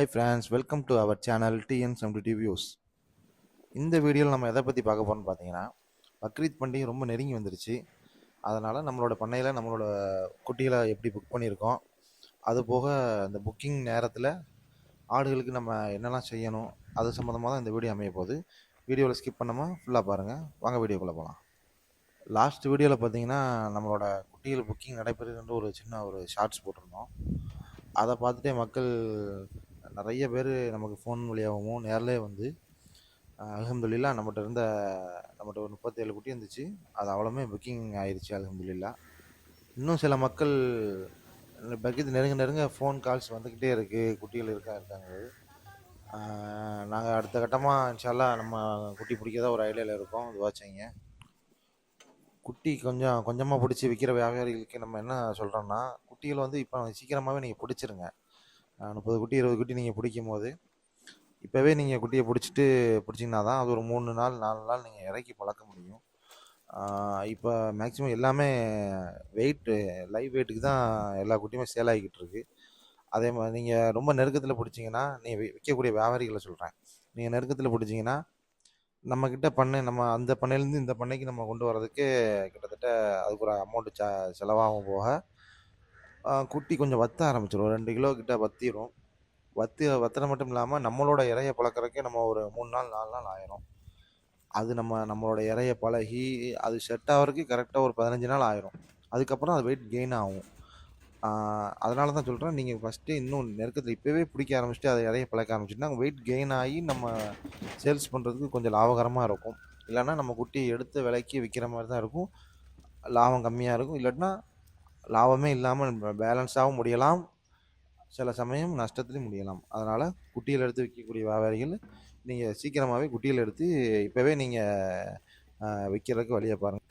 Hi friends welcome to our channel TN seventy views இந்த வீடியோவில் நம்ம எதை பற்றி பார்க்க போகிறோம்னு பார்த்தீங்கன்னா பக்ரீத் பண்டிகை ரொம்ப நெருங்கி வந்துருச்சு. அதனால் நம்மளோட பண்ணையில் நம்மளோட குட்டிகளை எப்படி புக் பண்ணியிருக்கோம் அது போக இந்த புக்கிங் நேரத்தில் ஆடுகளுக்கு நம்ம என்னெல்லாம் செய்யணும் அது சம்மந்தமாக தான் இந்த வீடியோ அமைய போகுது. வீடியோவில் ஸ்கிப் பண்ணாமல் ஃபுல்லாக பாருங்கள் வாங்க வீடியோக்குள்ளே போகலாம் லாஸ்ட் வீடியோவில் பார்த்தீங்கன்னா நம்மளோட குட்டிகள் புக்கிங் நடைபெறுகின்ற ஒரு சின்ன ஒரு ஷார்ட்ஸ் போட்டிருந்தோம். அதை பார்த்துட்டே மக்கள் நிறைய பேர் நமக்கு ஃபோன் வழியாகவும் நேர்லேயே வந்து அலமதுல்லா நம்மகிட்ட இருந்த நம்மகிட்ட ஒரு முப்பத்தேழு குட்டி இருந்துச்சு. அது அவ்வளோமே புக்கிங் ஆயிடுச்சு அலமதுல்லா இன்னும் சில மக்கள் பக்கத்து நெருங்க நெருங்க ஃபோன் கால்ஸ் வந்துக்கிட்டே இருக்குது குட்டிகள் இருக்கா இருக்காங்க. நாங்கள் அடுத்த கட்டமாக இன்ஷால்லா நம்ம குட்டி பிடிக்கிறதா ஒரு ஐடியாவில் இருக்கோம். இதுவாச்சிங்க குட்டி கொஞ்சம் கொஞ்சமாக பிடிச்சி விற்கிற வியாபாரிகளுக்கு நம்ம என்ன சொல்கிறோம்னா குட்டிகள் வந்து இப்போ சீக்கிரமாகவே நீங்கள் பிடிச்சிருங்க. முப்பது குட்டி இருபது குட்டி நீங்கள் பிடிக்கும் போது இப்போவே நீங்கள் குட்டியை பிடிச்சிட்டு பிடிச்சிங்கன்னா தான் அது ஒரு மூணு நாள் நாலு நாள் நீங்கள் இறக்கி பழக்க முடியும். இப்போ மேக்ஸிமம் எல்லாமே வெயிட்டு லைவ் வெயிட்டுக்கு தான் எல்லா குட்டியுமே சேல் ஆகிக்கிட்டு இருக்கு. அதே மாதிரி நீங்கள் ரொம்ப நெருக்கத்தில் பிடிச்சிங்கன்னா நீங்கள் விற்கக்கூடிய வியாபாரிகளை சொல்கிறேன் நீங்கள் நெருக்கத்தில் பிடிச்சிங்கன்னா நம்மக்கிட்ட பண்ணை நம்ம அந்த பண்ணையிலேருந்து இந்த பண்ணைக்கு நம்ம கொண்டு வர்றதுக்கு கிட்டத்தட்ட அதுக்கு ஒரு அமௌண்ட்டு ச செலவாகும் போக குட்டி கொஞ்சம் வத்த ஆரம்பிச்சிடும் ரெண்டு கிலோ கிட்ட வத்திடும் வத்தி வத்துறது மட்டும் இல்லாமல் நம்மளோட இறையை பழக்கிறக்கே நம்ம ஒரு மூணு நாள் நாலு நாள் ஆயிரும். அது நம்ம நம்மளோட இறையை பழகி அது செட் ஆகிறதுக்கு கரெக்டாக ஒரு பதினஞ்சு நாள் ஆயிரும். அதுக்கப்புறம் அது வெயிட் கெயின் ஆகும். அதனால தான் சொல்கிறேன் நீங்கள் ஃபஸ்ட்டு இன்னும் நெருக்கத்தில் இப்போவே பிடிக்க ஆரம்பிச்சுட்டு அதை இறைய பழக்க ஆரம்பிச்சிட்டுனா வெயிட் கெயின் ஆகி நம்ம சேல்ஸ் பண்ணுறதுக்கு கொஞ்சம் லாபகரமாக இருக்கும். இல்லைன்னா நம்ம குட்டி எடுத்து விலைக்கு விற்கிற மாதிரி தான் இருக்கும். லாபம் கம்மியாக இருக்கும். இல்லாட்டினா லாபமே இல்லாமல் பேலன்ஸாகவும் முடியலாம். சில சமயம் நஷ்டத்துலையும் முடியலாம். அதனால் குட்டியில் எடுத்து விற்கக்கூடிய வியாபாரிகள் நீங்கள் சீக்கிரமாகவே குட்டியில் எடுத்து இப்போவே நீங்கள் விற்கிறதுக்கு வழியை பாருங்கள்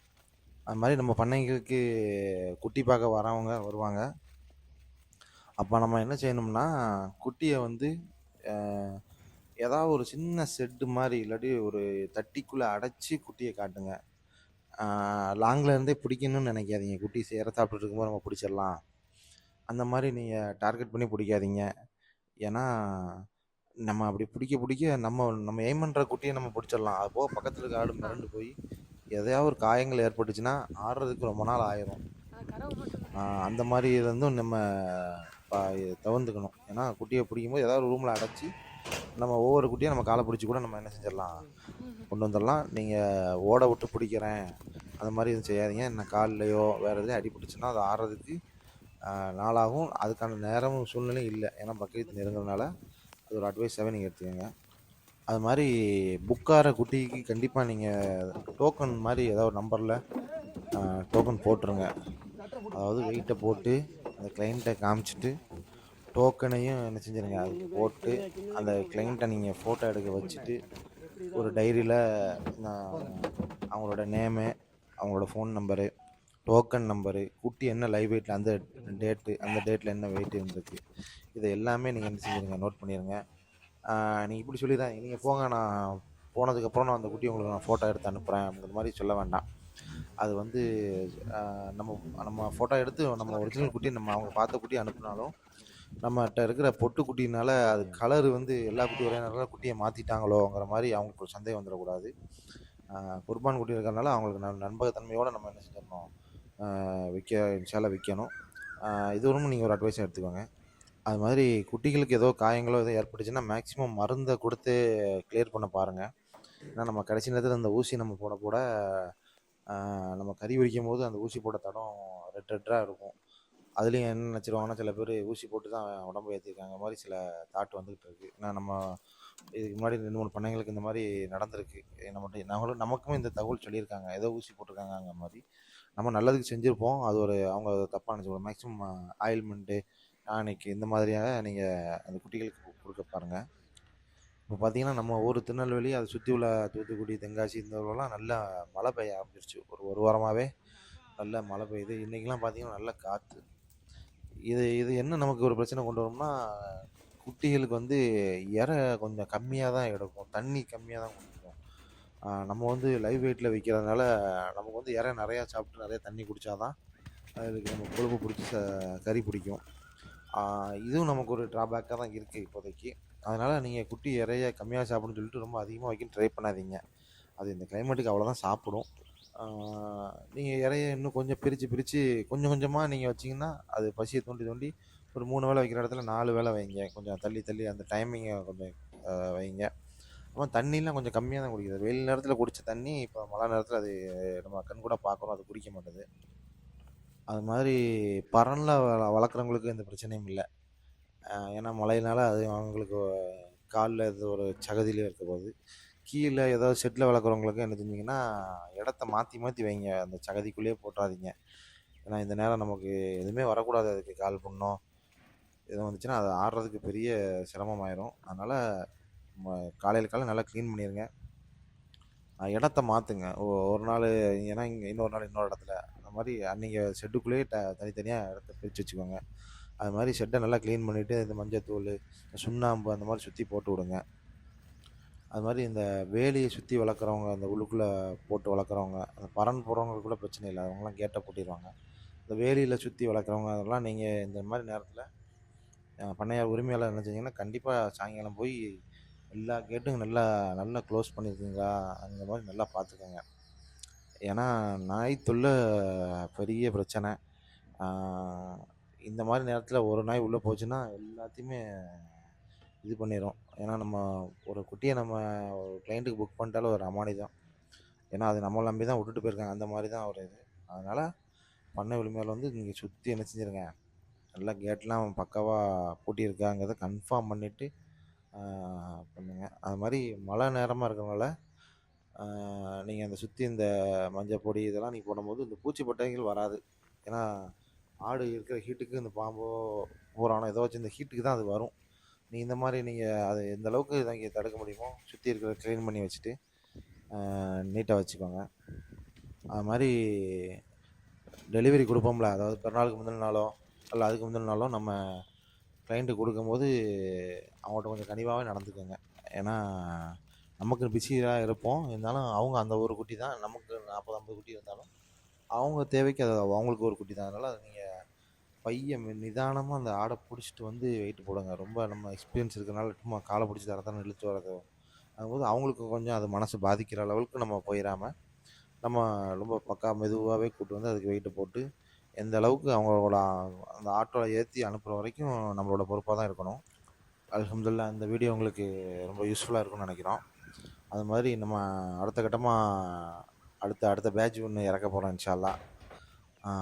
அது மாதிரி நம்ம பண்ணைங்களுக்கு குட்டி பார்க்க வரவங்க வருவாங்க. அப்போ நம்ம என்ன செய்யணும்னா குட்டியை வந்து ஏதாவது ஒரு சின்ன செட்டு மாதிரி இல்லாட்டி ஒரு தட்டிக்குள்ளே அடைச்சி குட்டியை காட்டுங்க. லாங்கில் இருந்தே பிடிக்கணும்னு நினைக்காதீங்க. குட்டி சேர சாப்பிட்டுட்டு இருக்கும்போது நம்ம பிடிச்சிடலாம். அந்த மாதிரி நீங்கள் டார்கெட் பண்ணி பிடிக்காதீங்க. ஏன்னா நம்ம அப்படி பிடிக்க பிடிக்க நம்ம நம்ம எய்ம் பண்ணுற குட்டியை நம்ம பிடிச்சிடலாம். அது போக பக்கத்தில் இருக்க ஆடு மிரண்டு போய் எதையாவது ஒரு காயங்கள் ஏற்பட்டுச்சுன்னா ஆடுறதுக்கு ரொம்ப நாள் ஆயிரும். அந்த மாதிரி இருந்தும் நம்ம தவிர்த்துக்கணும். ஏன்னா குட்டியை பிடிக்கும்போது ஏதாவது ரூமில் அடைச்சி நம்ம ஒவ்வொரு குட்டியும் நம்ம காலை பிடிச்சி கூட நம்ம என்ன செஞ்சிடலாம். கொண்டு வந்துடலாம். நீங்கள் ஓட விட்டு பிடிக்கிறேன். அந்த மாதிரி எதுவும் செய்யாதீங்க. என்ன கால்லையோ வேறு எதுவும் அடிபிடிச்சுன்னா அது ஆடுறதுக்கு நாளாகும். அதுக்கான நேரமும் சூழ்நிலையும் இல்லை. ஏன்னா பக்கத்து நெருங்குறதுனால அது ஒரு அட்வைஸாகவே நீங்கள் எடுத்துக்கோங்க. அது மாதிரி புக்கார குட்டிக்கு கண்டிப்பாக நீங்கள் டோக்கன் மாதிரி ஏதாவது ஒரு நம்பரில் டோக்கன் போட்டுருங்க. அதாவது வெயிட்டை போட்டு அந்த கிளைண்ட்டை காமிச்சிட்டு டோக்கனையும் என்ன செஞ்சுருங்க அது போட்டு அந்த கிளைண்ட்டை நீங்கள் ஃபோட்டோ எடுக்க வச்சுட்டு ஒரு டைரியில் அவங்களோட நேமு அவங்களோட ஃபோன் நம்பரு டோக்கன் நம்பரு குட்டி என்ன லைவ் வெயிட்டில் அந்த டேட்டு அந்த டேட்டில் என்ன வெயிட் இருந்திருக்கு இதை எல்லாமே நீங்கள் என்ன செஞ்சுருங்க நோட் பண்ணிடுங்க நீங்கள் இப்படி சொல்லி தான் நீங்கள் போங்க நான் போனதுக்கப்புறம் நான் அந்த குட்டி உங்களுக்கு நான் ஃபோட்டோ எடுத்து அனுப்புகிறேன் அப்படிங்கிற மாதிரி சொல்ல வேண்டாம். அது வந்து நம்ம நம்ம ஃபோட்டோ எடுத்து நம்ம ஒரிஜினல் குட்டி நம்ம அவங்க பார்த்த குட்டி அனுப்புனாலும் நம்மகிட்ட இருக்கிற பொட்டு குட்டினால அது கலர் வந்து எல்லா குட்டி ஒரே நல்ல குட்டியை மாற்றிட்டாங்களோங்கிற மாதிரி அவங்களுக்கு ஒரு சந்தேகம் வந்துடக்கூடாது. குர்பான் குட்டி இருக்கிறனால அவங்களுக்கு ந நண்பகத்தன்மையோடு நம்ம என்ன செஞ்சிடணும்? விற்க இன்ஷால்லா விற்கணும் இது ஒன்றும் நீங்கள் ஒரு அட்வைஸாக எடுத்துக்கோங்க. அது மாதிரி குட்டிகளுக்கு ஏதோ காயங்களோ ஏதோ ஏற்பட்டுச்சுன்னா மேக்ஸிமம் மருந்தை கொடுத்து கிளியர் பண்ண பாருங்கள் ஏன்னா நம்ம கடைசி நேரத்தில் அந்த ஊசி நம்ம போட போட நம்ம கறி வடிக்கும் போது அந்த ஊசி போட்ட தடம் ரெட் ரெட்டாக இருக்கும். அதுலேயும் என்ன நினச்சிருவாங்கன்னா சில பேர் ஊசி போட்டு தான் உடம்பு ஏற்றிருக்காங்க மாதிரி சில தாட் வந்துகிட்டு இருக்கு. ஏன்னா நம்ம இதுக்கு முன்னாடி ரெண்டு மூணு பண்ணைங்களுக்கு இந்த மாதிரி நடந்திருக்கு. நம்மகிட்ட நம்மளும் நமக்குமே இந்த தகவல் சொல்லியிருக்காங்க. ஏதோ ஊசி போட்டிருக்காங்க மாதிரி. நம்ம நல்லதுக்கு செஞ்சுருப்போம். அது ஒரு அவங்க தப்பாக நினச்சிக்கணும் மேக்ஸிமம் ஆயில்மெண்ட்டு டானிக் இந்த மாதிரியாக நீங்கள் அந்த குட்டிகளுக்கு கொடுக்க பாருங்கள் இப்போ பார்த்தீங்கன்னா நம்ம ஊர் திருநெல்வேலி அதை சுற்றி உள்ள தூத்துக்குடி தென்காசி இந்த ஊர்லலாம் நல்லா மழை பெய்ய ஆரம்பிச்சிருச்சு. ஒரு ஒரு வாரமாகவே நல்ல மழை பெய்யுது. இன்றைக்கெலாம் பார்த்தீங்கன்னா நல்ல காற்று இது இது என்ன நமக்கு ஒரு பிரச்சனை கொண்டு வரும்னா குட்டிகளுக்கு வந்து இறை கொஞ்சம் கம்மியாக தான் எடுக்கும். தண்ணி கம்மியாக தான் குடிக்கும். நம்ம வந்து லைவ் வெயிட்டில் விற்கிறதுனால நமக்கு வந்து இறை நிறையா சாப்பிட்டு நிறைய தண்ணி குடித்தாதான் அதுக்கு நம்ம கொழுப்பு பிடிச்சி ச கறி பிடிக்கும். இதுவும் நமக்கு ஒரு ட்ராபேக்காக தான் இருக்குது இப்போதைக்கு. அதனால் நீங்கள் குட்டி இறைய கம்மியாக சாப்பிடுன்னு சொல்லிட்டு ரொம்ப அதிகமாக வைக்க ட்ரை பண்ணாதீங்க. அது இந்த கிளைமேட்டுக்கு அவ்வளோதான் சாப்பிடும். நீங்கள் இறைய இன்னும் கொஞ்சம் பிரித்து பிரித்து கொஞ்சம் கொஞ்சமாக நீங்கள் வச்சிங்கன்னா அது பசியை தூண்டி தூண்டி ஒரு மூணு வேளை வைக்கிற இடத்துல நாலு வேளை வைங்க. கொஞ்சம் தள்ளி தள்ளி அந்த டைமிங்கை கொஞ்சம் வைங்க. அப்புறம் தண்ணிலாம் கொஞ்சம் கம்மியாக தான் குடிக்குது வெயில் நேரத்தில் குடித்த தண்ணி இப்போ மழை நேரத்தில் அது நம்ம கண் கூட பார்க்குறோம் அது குடிக்க மாட்டேது. அது மாதிரி பரனில் வளர்க்குறவங்களுக்கு எந்த பிரச்சனையும் இல்லை. ஏன்னா மழையினால அது அவங்களுக்கு காலில் இது ஒரு சகதியிலே இருக்க போகுது. கீழே ஏதாவது செட்டில் வளர்க்குறவங்களுக்கு என்ன செஞ்சீங்கன்னா இடத்த மாற்றி மாற்றி வைங்க. அந்த சகதிக்குள்ளேயே போட்டுறாதீங்க. ஏன்னா இந்த நேரம் நமக்கு எதுவுமே வரக்கூடாது. அதுக்கு கால் பண்ணோம். எதுவும் வந்துச்சுன்னா அது ஆடுறதுக்கு பெரிய சிரமமாயிரும். அதனால் காலையில் காலையில் நல்லா க்ளீன் பண்ணிடுங்க இடத்த மாற்றுங்க ஒரு நாள் ஏன்னா இங்கே இன்னொரு நாள் இன்னொரு இடத்துல. அந்த மாதிரி நீங்கள் ஷெட்டுக்குள்ளேயே ட தனித்தனியாக இடத்த பிரித்து வச்சுக்கோங்க. அது மாதிரி ஷெட்டை நல்லா க்ளீன் பண்ணிவிட்டு இந்த மஞ்சத்தூள் சுண்ணாம்பு அந்த மாதிரி சுற்றி போட்டு விடுங்க. அது மாதிரி இந்த வேலியை சுற்றி வளர்க்குறவங்க அந்த உள்ளுக்குள்ளே போட்டு வளர்க்குறவங்க அந்த பறன் போகிறவங்களுக்கு கூட பிரச்சனை இல்லை. அவங்களாம் கேட்டை போட்டிடுவாங்க இந்த வேலியில் சுற்றி வளர்க்குறவங்க அதெல்லாம் நீங்கள் இந்த மாதிரி நேரத்தில் பண்ணையார் உரிமையாளர் என்ன செஞ்சீங்கன்னா கண்டிப்பாக சாயங்காலம் போய் எல்லா கேட்டும் நல்லா நல்லா க்ளோஸ் பண்ணியிருக்கீங்களா அந்த மாதிரி நல்லா பார்த்துக்கோங்க. ஏன்னா நாய் தொல்லை பெரிய பிரச்சனை. இந்த மாதிரி நேரத்தில் ஒரு நாய் உள்ளே போச்சுன்னா எல்லாத்தையுமே இது பண்ணிடும் ஏன்னா நம்ம ஒரு குட்டியை நம்ம ஒரு கிளைண்ட்டுக்கு புக் பண்ணிட்டாலும் ஒரு அமானிதம் ஏன்னா அது நம்மளை நம்பி தான் விட்டுட்டு போயிருக்காங்க. அந்த மாதிரி தான் ஒரு இது. அதனால் பண்ணை விளிமையில் வந்து நீங்கள் சுற்றி என்ன செஞ்சுருங்க நல்லா கேட்லாம் பக்காவாக பூட்டியிருக்காங்கிறத கன்ஃபார்ம் பண்ணிவிட்டு பண்ணுங்கள் அது மாதிரி மழை நேரமாக இருக்கிறனால நீங்கள் அந்த சுற்றி இந்த மஞ்சள் பொடி இதெல்லாம் நீங்கள் போடும்போது இந்த பூச்சி பட்டைகள் வராது. ஏன்னா ஆடு இருக்கிற ஹீட்டுக்கு இந்த பாம்போ பூரானோ ஏதோ வச்சு இந்த ஹீட்டுக்கு தான் அது வரும். நீ இந்த மாதிரி நீங்கள் அது எந்த அளவுக்கு இதை இங்கே தடுக்க முடியுமோ சுற்றி இருக்கிற க்ளீன் பண்ணி வச்சுட்டு நீட்டாக வச்சுக்கோங்க. அது மாதிரி டெலிவரி கொடுப்போம்ல. அதாவது பிறநாளுக்கு முந்தின நாளோ இல்லை அதுக்கு முந்தின நாளோ நம்ம கிளைண்ட்டு கொடுக்கும்போது அவங்கள்ட்ட கொஞ்சம் கனிவாகவே நடந்துக்கோங்க. ஏன்னா நமக்கு பிஸியாக இருப்போம். இருந்தாலும் அவங்க அந்த ஒரு குட்டி தான். நமக்கு நாற்பது ஐம்பது குட்டி இருந்தாலும் அவங்க தேவைக்கு அது அவங்களுக்கு ஒரு குட்டி தான். அதனால் நீங்கள் பையன் நிதானமாக அந்த ஆடை பிடிச்சிட்டு வந்து வெயிட் போடுங்க. ரொம்ப நம்ம எக்ஸ்பீரியன்ஸ் இருக்கிறனால சும்மா காலை பிடிச்சி தர தரம் இழுத்து வரது அதுபோது அவங்களுக்கு கொஞ்சம் அது மனசு பாதிக்கிற லெவலுக்கு நம்ம போயிடாமல் நம்ம ரொம்ப பக்கா மெதுவாகவே கூப்பிட்டு வந்து அதுக்கு வெயிட்டு போட்டு எந்த அளவுக்கு அவங்களோட அந்த ஆட்டோவை ஏற்றி அனுப்புகிற வரைக்கும் நம்மளோட பொறுப்பாக தான் இருக்கணும். அலமதுல்லா இந்த வீடியோ உங்களுக்கு ரொம்ப யூஸ்ஃபுல்லாக இருக்கும்னு நினைக்கிறோம். அது மாதிரி நம்ம அடுத்த கட்டமாக அடுத்த அடுத்த பேட்ச் ஒன்று இறக்க போகிறோம் இன்ஷால்லா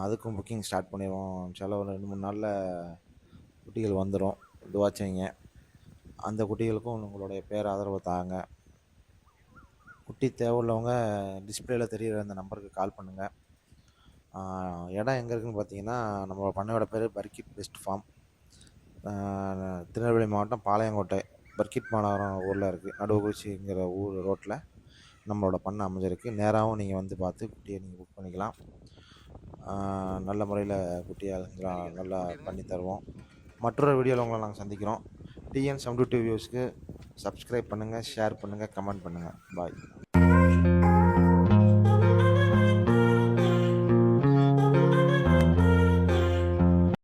அதுக்கும் புக்கிங் ஸ்டார்ட் பண்ணிடுவோம். செலவு ஒரு ரெண்டு மூணு நாளில் குட்டிகள் வந்துடும் இதுவாக செய்யுங்க அந்த குட்டிகளுக்கும் உங்களுடைய பேர் ஆதரவு தாங்க. குட்டி தேவையுள்ளவங்க டிஸ்பிளேல தெரியிற அந்த நம்பருக்கு கால் பண்ணுங்கள் இடம் எங்கே இருக்குதுன்னு பார்த்தீங்கன்னா நம்ம பண்ணையோட பேர் பர்கிட் பெஸ்ட் ஃபார்ம் திருநெல்வேலி மாவட்டம் பாளையங்கோட்டை. பர்கிட் மாநகரம் ஊரில் இருக்குது நடுவகுச்சிங்கிற ஊர் ரோட்டில் நம்மளோட பண்ணை அமைஞ்சிருக்கு. நேராகவும் நீங்கள் வந்து பார்த்து குட்டியை நீங்கள் புக் பண்ணிக்கலாம். நல்ல முறையில் குட்டியாக நல்லா பண்ணி தருவோம். மற்றொரு வீடியோவில் உங்களை நாங்கள் சந்திக்கிறோம். டிஎன் செவன்டி டூ வியூஸ்க்கு சப்ஸ்கிரைப் பண்ணுங்கள் ஷேர் பண்ணுங்கள் கமெண்ட் பண்ணுங்கள் பாய்